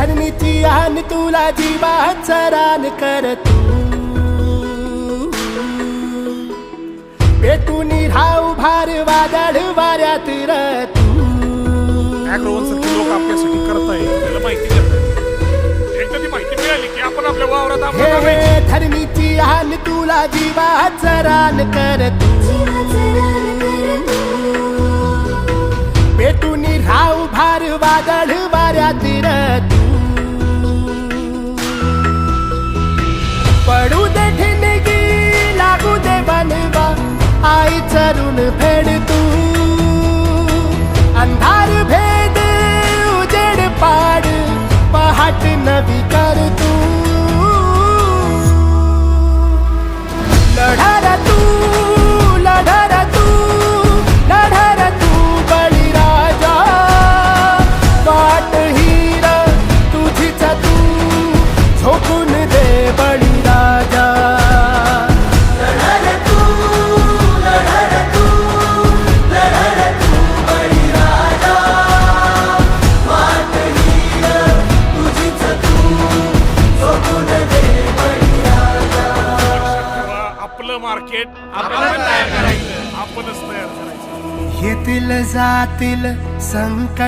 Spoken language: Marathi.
धरणीची आन तुला जीवाचा रान कर तू. पेटून राहू भार वादळ वाऱ्यात र तू. अॅग्रोवन सारखे लोक आपल्यासाठी करताय त्याला माहिती देत एकदा ती माहिती मिळाली की आपण आपल्या वावरात हे आपल्याला धरणीची आन तुला जीवाचा रान कर तू. पेटून राहू भार वादळ वाऱ्यात आपलं मार्केट आपण तयार करायचं. आपणच तयार करायचं. येतील जातील संकट